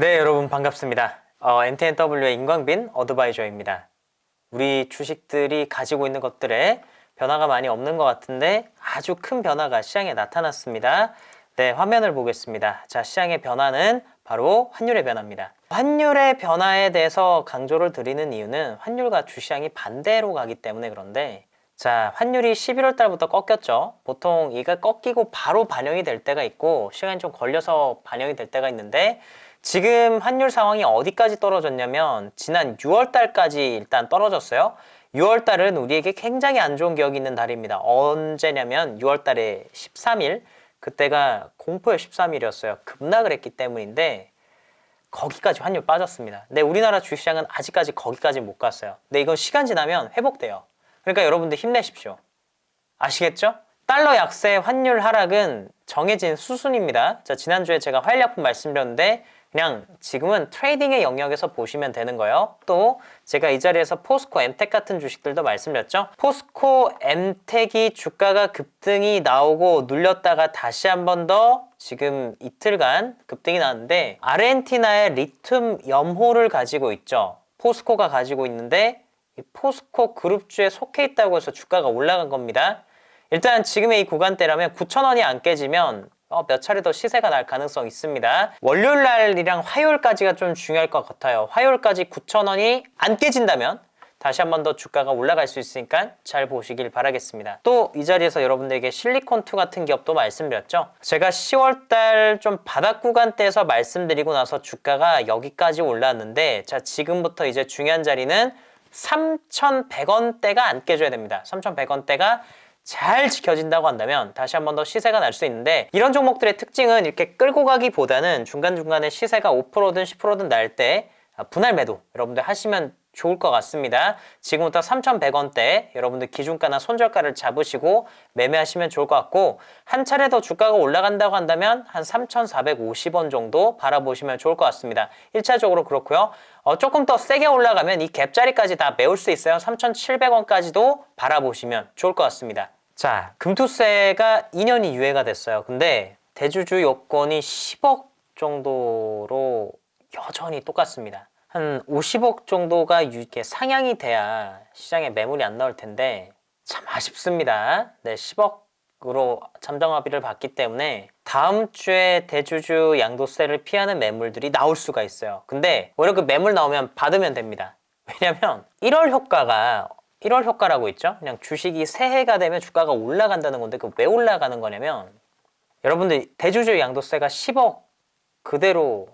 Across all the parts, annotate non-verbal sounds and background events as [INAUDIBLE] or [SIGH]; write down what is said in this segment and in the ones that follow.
네, 여러분 반갑습니다. 어, MTNW의 임광빈 어드바이저입니다. 우리 주식들이 가지고 있는 것들에 변화가 많이 없는 것 같은데 아주 큰 변화가 시장에 나타났습니다. 네, 화면을 보겠습니다. 자, 시장의 변화는 바로 환율의 변화입니다. 환율의 변화에 대해서 강조를 드리는 이유는 환율과 주시장이 반대로 가기 때문에 그런데 자, 환율이 11월 달부터 꺾였죠. 보통 이가 꺾이고 바로 반영이 될 때가 있고 시간이 좀 걸려서 반영이 될 때가 있는데 지금 환율 상황이 어디까지 떨어졌냐면 지난 6월 달까지 일단 떨어졌어요. 6월 달은 우리에게 굉장히 안 좋은 기억이 있는 달입니다. 언제냐면 6월 달에 13일 그때가 공포의 13일이었어요. 급락을 했기 때문인데 거기까지 환율 빠졌습니다. 근데 우리나라 주식시장은 아직까지 거기까지 못 갔어요. 근데 이건 시간 지나면 회복돼요. 그러니까 여러분들 힘내십시오. 아시겠죠? 달러 약세 환율 하락은 정해진 수순입니다. 자, 지난주에 제가 활약품 말씀드렸는데 그냥 지금은 트레이딩의 영역에서 보시면 되는 거예요. 또 제가 이 자리에서 포스코, 엠텍 같은 주식들도 말씀드렸죠. 포스코, 엠텍이 주가가 급등이 나오고 눌렸다가 다시 한 번 더 지금 이틀간 급등이 나왔는데 아르헨티나의 리튬 염호를 가지고 있죠. 포스코가 가지고 있는데 이 포스코 그룹주에 속해 있다고 해서 주가가 올라간 겁니다. 일단 지금의 이 구간대라면 9,000원이 안 깨지면 어, 몇 차례 더 시세가 날 가능성 있습니다. 월요일 날이랑 화요일까지가 좀 중요할 것 같아요. 화요일까지 9,000원이 안 깨진다면 다시 한 번 더 주가가 올라갈 수 있으니까 잘 보시길 바라겠습니다. 또 이 자리에서 여러분들에게 실리콘2 같은 기업도 말씀드렸죠. 제가 10월 달 좀 바닥 구간대에서 말씀드리고 나서 주가가 여기까지 올랐는데 자 지금부터 이제 중요한 자리는 3,100원대가 안 깨져야 됩니다. 3,100원대가 잘 지켜진다고 한다면 다시 한 번 더 시세가 날 수 있는데 이런 종목들의 특징은 이렇게 끌고 가기보다는 중간중간에 시세가 5%든 10%든 날 때 분할 매도 여러분들 하시면 좋을 것 같습니다. 지금부터 3,100원대 여러분들 기준가나 손절가를 잡으시고 매매하시면 좋을 것 같고 한 차례 더 주가가 올라간다고 한다면 한 3,450원 정도 바라보시면 좋을 것 같습니다. 1차적으로 그렇고요. 어, 조금 더 세게 올라가면 이 갭자리까지 다 메울 수 있어요. 3,700원까지도 바라보시면 좋을 것 같습니다. 자, 금투세가 2년이 유예가 됐어요. 근데 대주주 요건이 10억 정도로 여전히 똑같습니다. 한 50억 정도가 이렇게 상향이 돼야 시장에 매물이 안 나올 텐데 참 아쉽습니다. 네, 10억으로 잠정합의를 받기 때문에 다음 주에 대주주 양도세를 피하는 매물들이 나올 수가 있어요. 근데 오히려 그 매물 나오면 받으면 됩니다. 왜냐면 1월 효과가 1월 효과라고 있죠. 그냥 주식이 새해가 되면 주가가 올라간다는 건데 그 왜 올라가는 거냐면 여러분들 대주주 양도세가 10억 그대로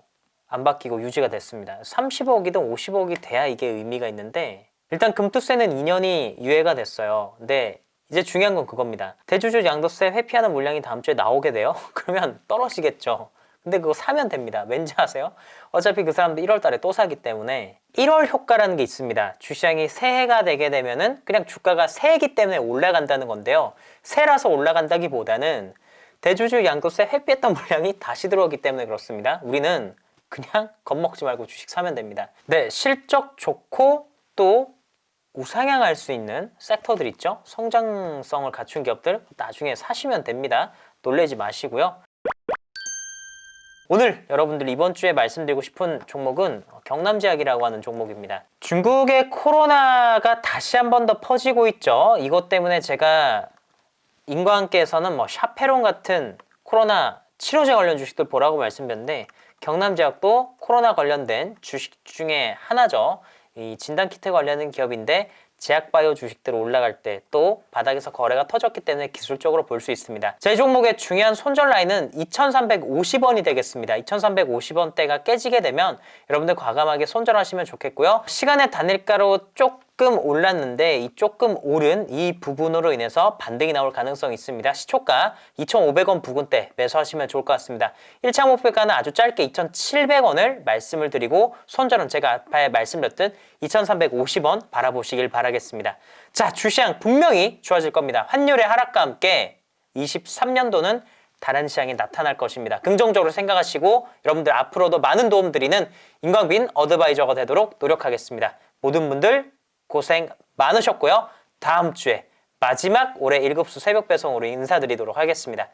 안 바뀌고 유지가 됐습니다. 30억이든 50억이 돼야 이게 의미가 있는데 일단 금투세는 2년이 유예가 됐어요. 근데 이제 중요한 건 그겁니다. 대주주 양도세 회피하는 물량이 다음 주에 나오게 돼요. [LAUGHS] 그러면 떨어지겠죠. 근데 그거 사면 됩니다. 왠지 아세요? 어차피 그 사람도 1월 달에 또 사기 때문에 1월 효과라는 게 있습니다. 주시장이 새해가 되게 되면은 그냥 주가가 새해기 때문에 올라간다는 건데요. 새라서 올라간다기보다는 대주주 양도세 회피했던 물량이 다시 들어오기 때문에 그렇습니다. 우리는 그냥 겁먹지 말고 주식 사면 됩니다. 네, 실적 좋고 또 우상향할 수 있는 섹터들 있죠? 성장성을 갖춘 기업들 나중에 사시면 됩니다. 놀래지 마시고요. 오늘 여러분들 이번 주에 말씀드리고 싶은 종목은 경남제약이라고 하는 종목입니다. 중국의 코로나가 다시 한 번 더 퍼지고 있죠. 이것 때문에 제가 인과 함께에서는 뭐 샤페론 같은 코로나 치료제 관련 주식들 보라고 말씀드렸는데 경남제약도 코로나 관련된 주식 중에 하나죠. 이 진단키트 관련된 기업인데 제약바이오 주식들 올라갈 때 또 바닥에서 거래가 터졌기 때문에 기술적으로 볼 수 있습니다. 제 종목의 중요한 손절 라인은 2,350원이 되겠습니다. 2,350원대가 깨지게 되면 여러분들 과감하게 손절하시면 좋겠고요. 시간의 단일가로 조금 올랐는데 이 조금 오른 이 부분으로 인해서 반등이 나올 가능성이 있습니다. 시초가 2,500원 부근대 매수하시면 좋을 것 같습니다. 1차 목표가는 아주 짧게 2,700원을 말씀을 드리고 손절은 제가 앞에 말씀드렸듯 2,350원 바라보시길 바라겠습니다. 자, 주시장 분명히 좋아질 겁니다. 환율의 하락과 함께 23년도는 다른 시장이 나타날 것입니다. 긍정적으로 생각하시고 여러분들 앞으로도 많은 도움 드리는 인광빈 어드바이저가 되도록 노력하겠습니다. 모든 분들 고생 많으셨고요. 다음 주에 마지막 올해 1급수 새벽 배송으로 인사드리도록 하겠습니다.